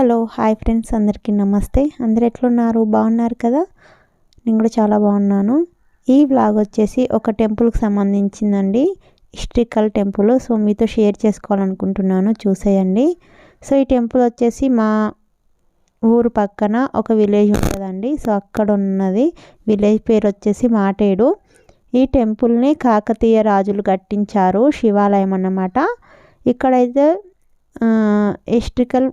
Hello hi friends అందరికీ నమస్తే. అందరు ఎట్లున్నారు? బాగున్నారు కదా? నేను కూడా చాలా బాగున్నాను. ఈ బ్లాగ్ వచ్చేసి ఒక టెంపుల్కి సంబంధించిందండి. Historical temple. సో మీతో షేర్ చేసుకోవాలనుకుంటున్నాను. చూసేయండి. సో ఈ టెంపుల్ వచ్చేసి మా ఊరు పక్కన ఒక విలేజ్ ఉంటుందండి. సో అక్కడ ఉన్నది విలేజ్ పేరు వచ్చేసి మాటేడు. ఈ టెంపుల్ని కాకతీయ రాజులు కట్టించారు. శివాలయం అన్నమాట. ఇక్కడైతే హిస్టరికల్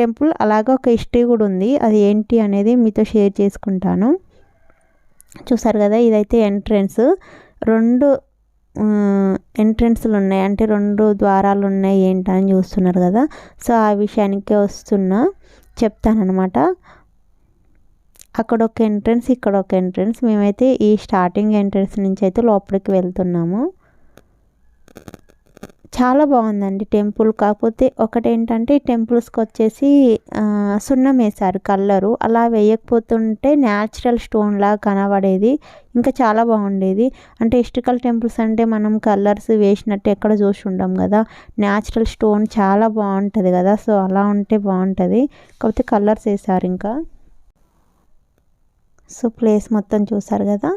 టెంపుల్. అలాగే ఒక హిస్టరీ కూడా ఉంది. అది ఏంటి అనేది మీతో షేర్ చేసుకుంటాను. చూసారు కదా ఇదైతే ఎంట్రన్స్. రెండు ఎంట్రన్స్లు ఉన్నాయి. అంటే రెండు ద్వారాలు ఉన్నాయి ఏంటని చూస్తున్నారు కదా. సో ఆ విషయానికే వస్తున్నా చెప్తానమాట అక్కడ ఒక ఎంట్రన్స్ ఇక్కడ ఒక ఎంట్రన్స్. మేమైతే ఈ స్టార్టింగ్ ఎంట్రన్స్ నుంచి అయితే లోపలికి వెళ్తున్నాము. చాలా బాగుందండి టెంపుల్. కాకపోతే ఒకటేంటంటే టెంపుల్స్కి వచ్చేసి సున్నం వేశారు కలరు అలా వేయకపోతుంటే న్యాచురల్ స్టోన్ లాగా కనబడేది. ఇంకా చాలా బాగుండేది. అంటే హిస్టరికల్ టెంపుల్స్ అంటే మనం కలర్స్ వేసినట్టు ఎక్కడ చూసి ఉండం కదా. న్యాచురల్ స్టోన్ చాలా బాగుంటుంది కదా. సో అలా ఉంటే బాగుంటుంది. కాకపోతే కలర్స్ వేశారు ఇంకా. సో ప్లేస్ మొత్తం చూసారు కదా.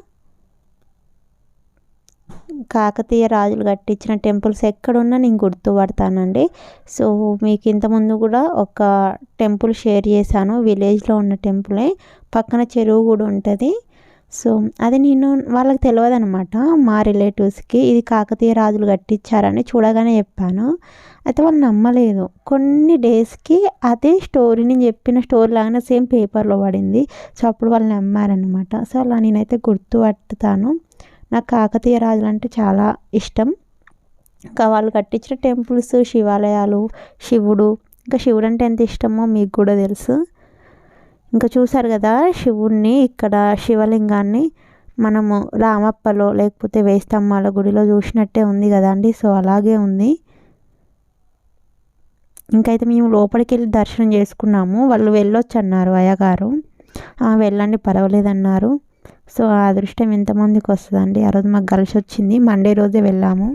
కాకతీయ రాజులు కట్టించిన టెంపుల్స్ ఎక్కడున్నా నేను గుర్తుపడతానండి. సో మీకు ఇంతకుముందు కూడా ఒక టెంపుల్ షేర్ చేశాను. విలేజ్లో ఉన్న టెంపులే. పక్కన చెరువు కూడా ఉంటుంది. సో అది నేను వాళ్ళకి తెలియదు అనమాట మా రిలేటివ్స్కి ఇది కాకతీయ రాజులు కట్టించారని చూడగానే చెప్పాను. అయితే వాళ్ళు నమ్మలేదు. కొన్ని డేస్కి అదే స్టోరీ నేను చెప్పిన స్టోరీ లాగానే సేమ్ పేపర్లో పడింది. సో అప్పుడు వాళ్ళు నమ్మారనమాట సో అలా నేనైతే గుర్తుపట్టుతాను నాకు కాకతీయ రాజులు అంటే చాలా ఇష్టం. ఇంకా వాళ్ళు కట్టించిన టెంపుల్స్ శివాలయాలు శివుడు. ఇంకా శివుడు అంటే ఎంత ఇష్టమో మీకు కూడా తెలుసు. ఇంకా చూసారు కదా శివుణ్ణి ఇక్కడ శివలింగాన్ని మనము రామప్పలో లేకపోతే వేస్తమ్మాల గుడిలో చూసినట్టే ఉంది కదండి సో అలాగే ఉంది. ఇంకైతే మేము లోపలికి వెళ్ళి దర్శనం చేసుకున్నాము. వాళ్ళు వెళ్ళొచ్చు అన్నారు అయ్యగారు వెళ్ళండి పర్వాలేదన్నారు. సో ఆ అదృష్టం ఎంతమందికి వస్తుందండి? ఆ రోజు మాకు కలిసి వచ్చింది. మండే రోజే వెళ్ళాము.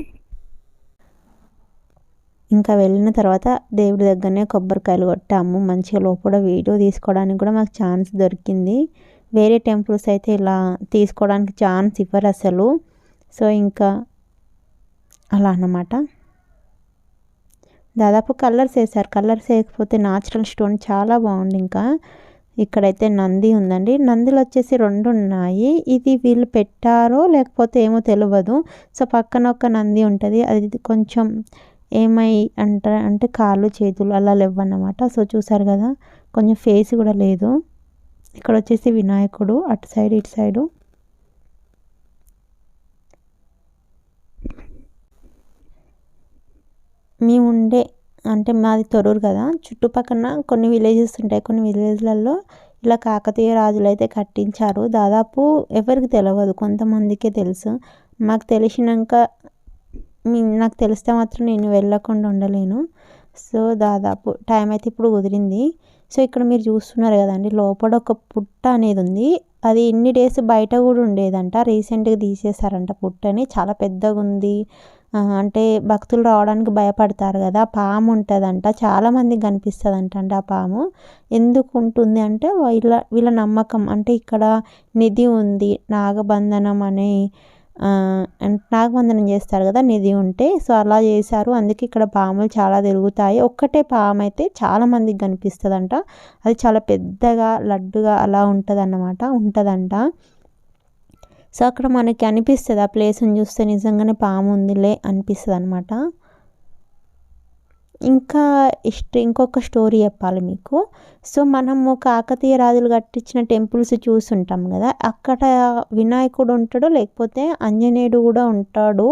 ఇంకా వెళ్ళిన తర్వాత దేవుడి దగ్గరనే కొబ్బరికాయలు కొట్టాము. మంచిగా లోపల వీడియో తీసుకోవడానికి కూడా మాకు ఛాన్స్ దొరికింది. వేరే టెంపుల్స్ అయితే ఇలా తీసుకోవడానికి ఛాన్స్ ఇవ్వరు అసలు. సో ఇంకా అలా అన్నమాట. దాదాపు కలర్స్ వేసారు కలర్స్ వేయకపోతే న్యాచురల్ స్టోన్ చాలా బాగుంది ఇంకా. ఇక్కడైతే నంది ఉందండి. నందిలు వచ్చేసి రెండు ఉన్నాయి. ఇది వీళ్ళు పెట్టారో లేకపోతే ఏమో తెలియదు సో పక్కన ఒక నంది ఉంటుంది. అది కొంచెం ఏమై అంట అంటే కాళ్ళు చేతులు అలా లేవన్నమాట. సో చూసారు కదా కొంచెం ఫేస్ కూడా లేదు. ఇక్కడ వచ్చేసి వినాయకుడు అటు సైడ్ ఇటు సైడు. మేము ఉండే అంటే మాది తొరూరు కదా. చుట్టుపక్కల కొన్ని విలేజెస్ ఉంటాయి. కొన్ని విలేజ్లలో ఇలా కాకతీయ రాజులు అయితే కట్టించారు. దాదాపు ఎవరికి తెలియదు కొంతమందికే తెలుసు. మాకు తెలిసినాక నాకు తెలిస్తే మాత్రం నేను వెళ్ళకుండా ఉండలేను. సో దాదాపు టైం అయితే ఇప్పుడు కుదిరింది. సో ఇక్కడ మీరు చూస్తున్నారు కదండి. లోపల ఒక పుట్ట అనేది ఉంది. అది ఎన్ని డేస్ బయట కూడా ఉండేదంట. రీసెంట్గా తీసేశారంట పుట్టని. చాలా పెద్దగా ఉంది అంటే భక్తులు రావడానికి భయపడతారు కదా పాము ఉంటుందంట. చాలామందికి కనిపిస్తుందంట అండి ఆ పాము. ఎందుకు ఉంటుంది అంటే వీళ్ళ వీళ్ళ నమ్మకం. అంటే ఇక్కడ నిధి ఉంది నాగబంధనం అనే నాగబంధనం చేస్తారు కదా నిధి ఉంటే. సో అలా చేశారు. అందుకే ఇక్కడ పాములు చాలా తిరుగుతాయి. ఒక్కటే పాము అయితే చాలామందికి కనిపిస్తుందంట. అది చాలా పెద్దగా లడ్డుగా అలా ఉంటుంది అన్నమాట ఉంటుందంట. సో అక్కడ మనకి అనిపిస్తుంది ఆ ప్లేస్ని చూస్తే నిజంగానే పాము ఉందిలే అనిపిస్తుంది అనమాట ఇంకా ఇష్ట ఇంకొక స్టోరీ చెప్పాలి మీకు. సో మనము కాకతీయ రాజులు కట్టించిన టెంపుల్స్ చూసుంటాం కదా అక్కడ వినాయకుడు ఉంటాడు లేకపోతే ఆంజనేయుడు కూడా ఉంటాడు.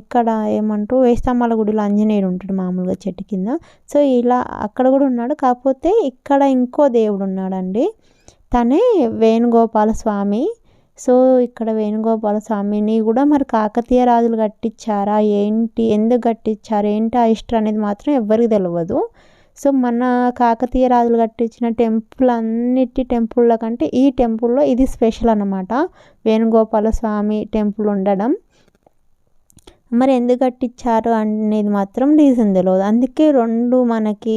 ఇక్కడ ఏమంటారు వేస్తామాల గుడిలో ఆంజనేయుడు ఉంటాడు మామూలుగా చెట్టు కింద. సో ఇలా అక్కడ కూడా ఉన్నాడు. కాకపోతే ఇక్కడ ఇంకో దేవుడు ఉన్నాడండి. తనే వేణుగోపాల స్వామి. సో ఇక్కడ వేణుగోపాల స్వామిని కూడా మరి కాకతీయ రాజులు కట్టించారా? ఏంటి? ఎందుకు కట్టించారు? ఏంటి ఆ ఇష్టం అనేది మాత్రం ఎవ్వరికి తెలియదు సో మన కాకతీయ రాజులు కట్టించిన టెంపుల్ అన్నిటి టెంపుల్ల కంటే ఈ టెంపుల్లో ఇది స్పెషల్ అనమాట వేణుగోపాల స్వామి టెంపుల్ ఉండడం. మరి ఎందుకు కట్టించారు అనేది మాత్రం రీజన్ తెలియదు అందుకే రెండు మనకి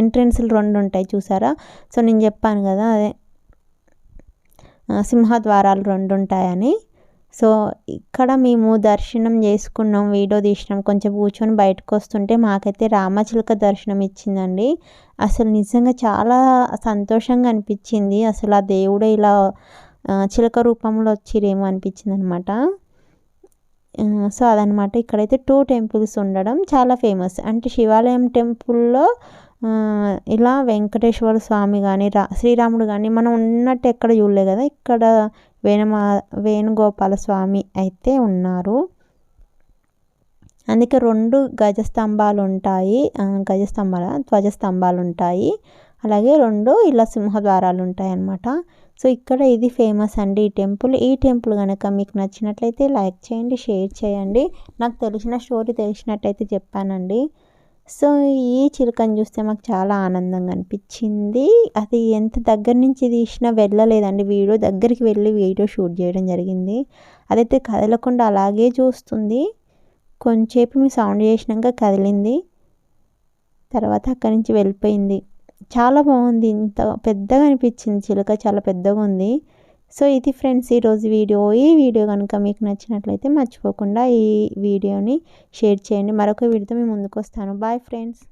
ఎంట్రెన్స్లు రెండు ఉంటాయి చూసారా? సో నేను చెప్పాను కదా అదే సింహద్వారాలు రెండు ఉంటాయని సో ఇక్కడ మేము దర్శనం చేసుకున్నాం వీడియో తీసినాం. కొంచెం కూర్చొని బయటకు వస్తుంటే మాకైతే రామచిలుక దర్శనం ఇచ్చిందండి. అసలు నిజంగా చాలా సంతోషంగా అనిపించింది. అసలు ఆ దేవుడే ఇలా చిలక రూపంలో వచ్చిరేమో అనిపించింది అనమాట సో అదనమాట. ఇక్కడైతే టూ టెంపుల్స్ ఉండడం చాలా ఫేమస్. అంటే శివాలయం టెంపుల్లో ఇలా వెంకటేశ్వర స్వామి కానీ రా శ్రీరాముడు కానీ మనం ఉన్నట్టు ఎక్కడ చూడలే కదా. ఇక్కడ వేణుమా వేణుగోపాల స్వామి అయితే ఉన్నారు. అందుకే రెండు గజస్తంభాలు ఉంటాయి గజస్తంభాల? ధ్వజస్తంభాలు ఉంటాయి అలాగే రెండు ఇలా సింహద్వారాలు ఉంటాయి అన్నమాట సో ఇక్కడ ఇది ఫేమస్ అండి ఈ టెంపుల్. ఈ టెంపుల్ కనుక మీకు నచ్చినట్లయితే లైక్ చేయండి షేర్ చేయండి. నాకు తెలిసిన స్టోరీ తెలిసినట్టయితే చెప్పానండి. సో ఈ చిలుకని చూస్తే మాకు చాలా ఆనందంగా అనిపించింది. అది ఎంత దగ్గర నుంచి తీసినా వెళ్ళలేదండి. వీడియో దగ్గరికి వెళ్ళి వీడియో షూట్ చేయడం జరిగింది. అదైతే కదలకుండా అలాగే చూస్తుంది. కొంచెంసేపు మీ సౌండ్ చేసినాక కదిలింది. తర్వాత అక్కడి నుంచి వెళ్ళిపోయింది. చాలా బాగుంది. ఇంత పెద్దగా అనిపించింది. చిలుక చాలా పెద్దగా ఉంది. సో ఇది ఫ్రెండ్స్ ఈరోజు వీడియో. ఈ వీడియో కనుక మీకు నచ్చినట్లయితే మర్చిపోకుండా ఈ వీడియోని షేర్ చేయండి. మరొక వీడియోతో మేము ముందుకు వస్తాను. Bye friends